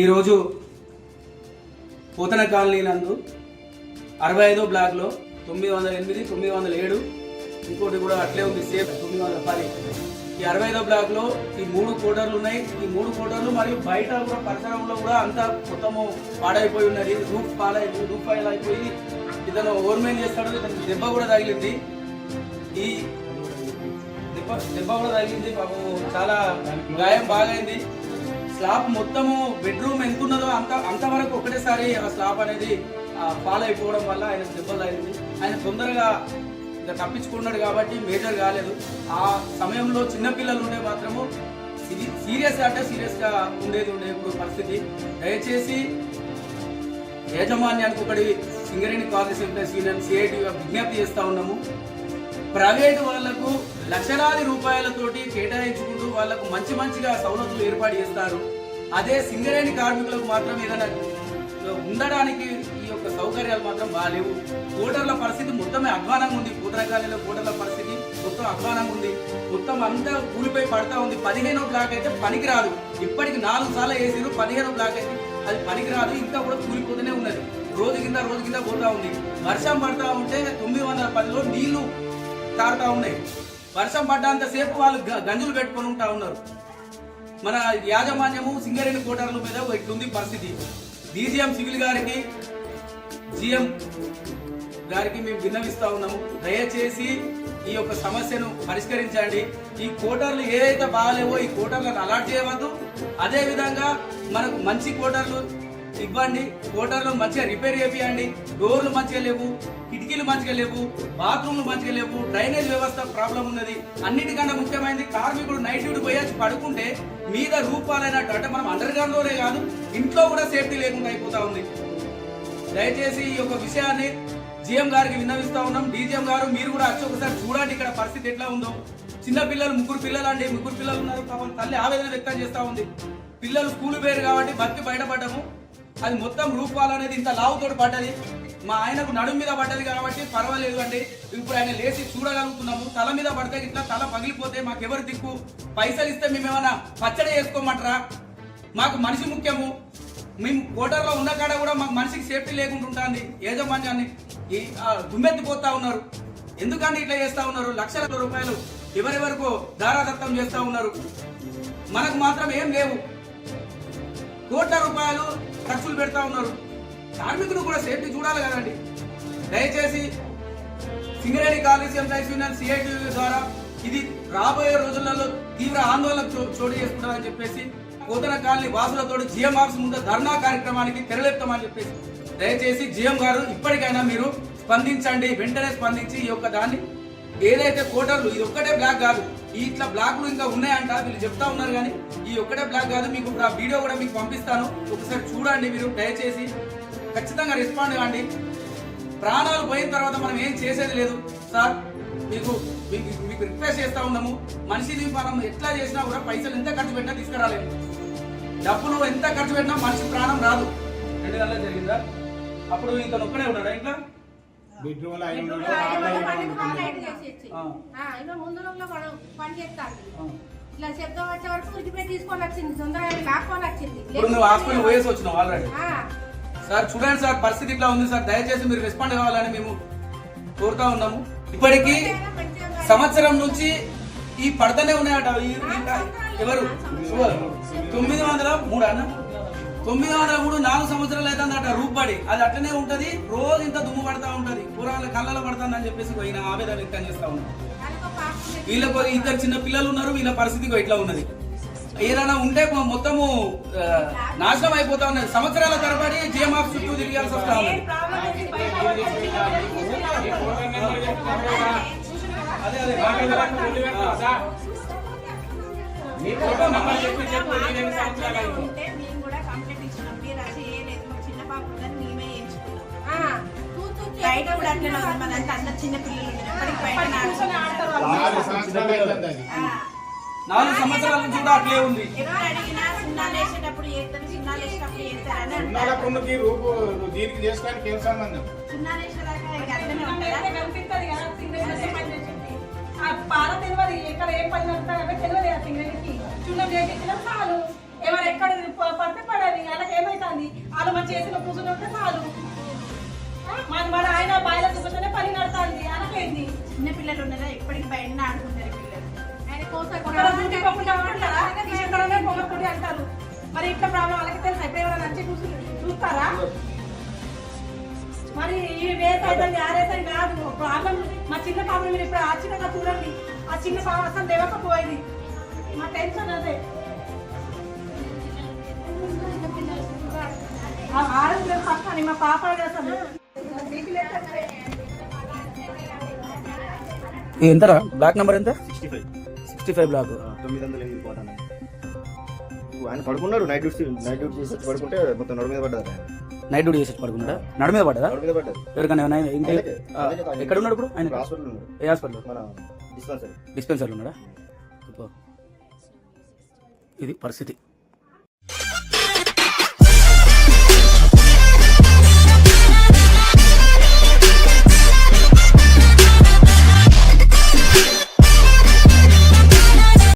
ఈరోజు పూతన కాలనీ నందు అరవై ఐదో బ్లాక్లో తొమ్మిది వందల ఎనిమిది తొమ్మిది వందల ఏడు ఇంకోటి కూడా అట్లే ఉంది సేఫ్ తొమ్మిది వందల పది. ఈ అరవై ఐదో బ్లాక్లో ఈ మూడు కోటర్లు ఉన్నాయి. ఈ మూడు కోటర్లు మరియు బయట కూడా పరిసరంలో కూడా అంతా మొత్తము పాడైపోయి ఉన్నది. రూఫ్ పాడైపోయి రూఫ్ అయిపోయి ఇతను ఓవర్మెన్ చేస్తాడు ఇతను దెబ్బ కూడా తగిలింది. ఈ దెబ్బ దెబ్బ కూడా తగిలింది. పాపం చాలా గాయం బాగైంది. స్లాబ్ మొత్తము బెడ్రూమ్ ఎంత ఉన్నదో అంత అంతవరకు ఒకటేసారి ఆ స్లాబ్ అనేది ఫాల్ అయిపోవడం వల్ల ఆయన దెబ్బలు ఆయన తొందరగా ఇంకా తప్పించుకున్నాడు కాబట్టి మేజర్ కాలేదు. ఆ సమయంలో చిన్నపిల్లలు ఉండే మాత్రము సీరియస్ అంటే సీరియస్గా ఉండేది ఉండే ఇప్పుడు పరిస్థితి. దయచేసి యాజమాన్యానికి ఒకటి సింగరేణి కాలేజ్ ఎంప్లాయీస్ యూనియన్ సిఐటిగా విజ్ఞప్తి చేస్తూ ఉన్నాము. ప్రైవేటు వాళ్ళకు లక్షలాది రూపాయలతోటి కేటాయించుకుంటూ వాళ్ళకు మంచి మంచిగా సౌలతులు ఏర్పాటు చేస్తారు. అదే సింగరేణి కార్మికులకు మాత్రం ఏదైనా ఉండడానికి ఈ యొక్క సౌకర్యాలు మాత్రం బాగాలేవు కోటర్ల పరిస్థితి మొత్తమే అధ్వానంగా ఉంది. కూతరకాలలో కోటర్ల పరిస్థితి మొత్తం అధ్వానంగా ఉంది. మొత్తం అంతా కూలిపోయి పడతా ఉంది. పదిహేనో బ్లాక్ అయితే పనికిరాదు. ఇప్పటికి నాలుగు సార్లు వేసారు పదిహేనో బ్లాక్ అయితే అది పనికిరాదు. ఇంకా కూడా కూలిపోతూనే ఉన్నది. రోజు కింద రోజు కింద పోతా ఉంది. వర్షం పడతా ఉంటే తొమ్మిది వందల పదిలో నీళ్ళు తారుతా ఉన్నాయి. వర్షం పడ్డంతసేపు వాళ్ళు గంజులు పెట్టుకొని ఉంటా ఉన్నారు. మన యాజమాన్యము సింగరేణి కోటర్ల మీద ఇట్లుంది పరిస్థితి. డీజీఎం సివిల్ గారికి జిఎం గారికి మేము విన్నవిస్తా ఉన్నాము. దయచేసి ఈ యొక్క సమస్యను పరిష్కరించండి. ఈ కోటర్లు ఏదైతే బాగాలేవో ఈ కోటర్లను అలాట్ చేయవద్దు. అదే విధంగా మనకు మంచి కోటర్లు ఇవ్వండి. కోటర్లు మంచిగా రిపేర్ చేపియండి. డోర్లు మంచిగా లేవు కిటికీలు మంచిగా లేవు బాత్రూమ్లు మంచిగా లేవు డ్రైనేజ్ వ్యవస్థ ప్రాబ్లం ఉన్నది. అన్నిటికన్నా ముఖ్యమైనది కార్మికుడు నైట్ డ్యూటీ పోయేసి పడుకుంటే మీద రూపాలైనట్టు అంటే మనం అండర్ గ్రౌండ్లోనే కాదు ఇంట్లో కూడా సేఫ్టీ లేకుండా అయిపోతా ఉంది. దయచేసి ఈ యొక్క విషయాన్ని జిఎం గారికి విన్నవిస్తా ఉన్నాం. డీజీఎం గారు మీరు కూడా వచ్చి ఒకసారి చూడండి ఇక్కడ పరిస్థితి ఎట్లా ఉందో. చిన్న పిల్లలు ముగ్గురు పిల్లలు అండి ముగ్గురు పిల్లలు ఉన్నారు తల్లి ఆవేదన వ్యక్తం చేస్తూ ఉంది. పిల్లలు స్కూల్ పేరు కాబట్టి బతికి బయటపడము అది మొత్తం రూపాలు అనేది ఇంత లావుతోటి పడ్డది. మా ఆయనకు నడుము మీద పడ్డది కాబట్టి పర్వాలేదు అండి. ఇప్పుడు ఆయన లేచి చూడగలుగుతున్నాము. తల మీద పడితే ఇట్లా తల పగిలిపోతే మాకెవరు దిక్కు? పైసలు ఇస్తే మేము ఏమైనా పచ్చడి చేసుకోమంటారా? మాకు మనిషి ముఖ్యము. మేము ఓటర్లో ఉన్న కాడ కూడా మాకు మనిషికి సేఫ్టీ లేకుండా ఉంటుంది. యజమాన్యాన్ని దుమ్మెత్తిపోతా ఉన్నారు. ఎందుకంటే ఇట్లా చేస్తా ఉన్నారు? లక్షల రూపాయలు ఎవరెవరికో దారాదత్తం చేస్తా ఉన్నారు. మనకు మాత్రం ఏం లేవు. కోట్ల రూపాయలు ఖర్చులు పెడతా ఉన్నారు. కార్మికులు కూడా సేఫ్టీ చూడాలి కదండి. దయచేసి సింగరేణి కాలుష్యం ఎంప్లాయీస్ యూనియన్ సిఐటి ద్వారా ఇది రాబోయే రోజులలో తీవ్ర ఆందోళన చో- చోటు చేసుకుంటారని చెప్పేసి కోతన కాలనీ వాసులతో జిఎం ఆఫీస్ ముందు ధర్నా కార్యక్రమానికి తెరలేపుతామని చెప్పేసి దయచేసి జిఎం గారు ఇప్పటికైనా మీరు స్పందించండి వెంటనే స్పందించి ఈ యొక్క దాన్ని ఏదైతే కోటర్లు ఇది ఒక్కటే బ్లాక్ కాదు. ఈ ఇట్లా బ్లాక్లు ఇంకా ఉన్నాయంట వీళ్ళు చెప్తా ఉన్నారు కానీ ఈ ఒక్కటే బ్లాక్ కాదు. మీకు ఇప్పుడు ఆ వీడియో కూడా మీకు పంపిస్తాను. ఒకసారి చూడండి మీరు దయచేసి. ఖచ్చితంగా రెస్పాండ్ కాండి. ప్రాణాలు పోయిన తర్వాత మనం ఏం చేసేది లేదు. సార్ మీకు మీకు మీకు రిక్వెస్ట్ చేస్తా ఉన్నాము. మనిషిని మనం ఎట్లా చేసినా కూడా పైసలు ఎంత ఖర్చు పెట్టినా తీసుకురాలేదు డబ్బులు ఎంత ఖర్చు పెట్టినా మనిషి ప్రాణం రాదు. రెండు గంటల జరిగిందా? అప్పుడు ఇతను ఒక్కడే ఉన్నాడా ఇంట్లో? ఇంకా ముందు రూమ్లో పని చేస్తాను. ఇట్లా శబ్దం వచ్చే వరకు ఉరికిపోయి తీసుకొని వచ్చింది తొందరగా లాక్కొని వచ్చింది. ఇప్పుడు నువ్వు హాస్పిటల్ పోయేసి వచ్చినావు ఆల్రెడీ సార్ చూడండి సార్ పరిస్థితి ఇట్లా ఉంది సార్. దయచేసి మీరు రెస్పాండ్ కావాలని మేము కోరుతా ఉన్నాము. ఇప్పటికీ సంవత్సరం నుంచి ఈ పడతనే ఉన్నాయట. ఎవరు. తొమ్మిది వందల మూడు అన్న? తొమ్మిది వందల మూడు నాలుగు సంవత్సరాలు అవుతుందట రూపడి అది అట్లనే ఉంటది. రోజు ఇంత దుమ్ము పడతా ఉంటది. పురాణ కళ్ళలో పడుతుందని చెప్పేసి పోయిన ఆవేదన వ్యక్తం చేస్తా ఉన్నాం దానికో వీళ్ళకు ఇద్దరు చిన్న పిల్లలు ఉన్నారు వీళ్ళ పరిస్థితి ఇట్లా ఉన్నది. ఏదైనా ఉంటే మొత్తము నాశనం అయిపోతా ఉన్నది. సంవత్సరాల తరబడి జేమాఫ్ చుట్టూ తిరిగాల్సి వస్తా ఉన్నది. అదే అదే బయట కూడా అట్లనే ఉంది. అందరు చిన్న పిల్లలు. ఎప్పటికి బయట. నాలుగు సంవత్సరాలు నుంచి కూడా అట్లే ఉంది. అడిగినా సున్నాలు వేసేటప్పుడు చేస్తారు సున్నాలు వేసేటప్పుడు చేస్తారని ఉన్నాల అంటారు. కొన్నుకి రూపు దీనికి చేసుకోవడానికి ఏం సంబంధం? సున్నాలు వేసేదాకా ఇక అట్లనే ఉంటుందా? కనిపిస్తుంది కదా ఆ పాల తెలియదు ఎక్కడ ఏం పని నడుపుతారో తెలియదు ఆ సింగరేణికి చున్నం చేయించడం చాలు ఎవరు ఎక్కడ పడితే పడాలి పిల్లలు ఉన్నారా? ఎప్పటికి బయట ఆడుకుంటారు పిల్లలు. ఆయన కోసం అంటారా. మరి ఇంట్లో ప్రాబ్లం వాళ్ళకి తెలుసా ఎవరైనా నచ్చి కూర్చుని చూస్తారా? మరి ఈ వేస్ అవుతుంది ఆ రేస్ అని కాదు ప్రాబ్లం మా చిన్న పాపను మీరు ఇప్పుడు ఆ చిన్నగా చూడండి. ఆ చిన్న పాప అసలు లేవకపోయేది. మా టెన్షన్ అదే. ఆ ఆరోగ్యం అని మా పాప అసలు. ఎంతరా? బ్లాక్ నెంబర్ ఎంత? Sixty five. Sixty five block. తొమ్మిది వందల ఎనిమిది పోతాను. ఆయన పడుకున్నాడు? నైట్ డ్యూటీ నైట్ డ్యూటీ చేసి పడుకుంటే మొత్తం నడు మీద పడ్డారు నైట్ డ్యూటీ చేసి పడుకున్నాడా? నడు మీద పడ్డదా? నడు మీద పడ్డారు ఎవరికైనా ఇంకే. ఎక్కడ ఉన్నాడు ఇప్పుడు? ఆయన హాస్పిటల్ ఉన్నాడు. ఏ హాస్పిటల్ మన డిస్పెన్సరీ. డిస్పెన్సర్లో ఉన్నాడా? ఇది పరిస్థితి.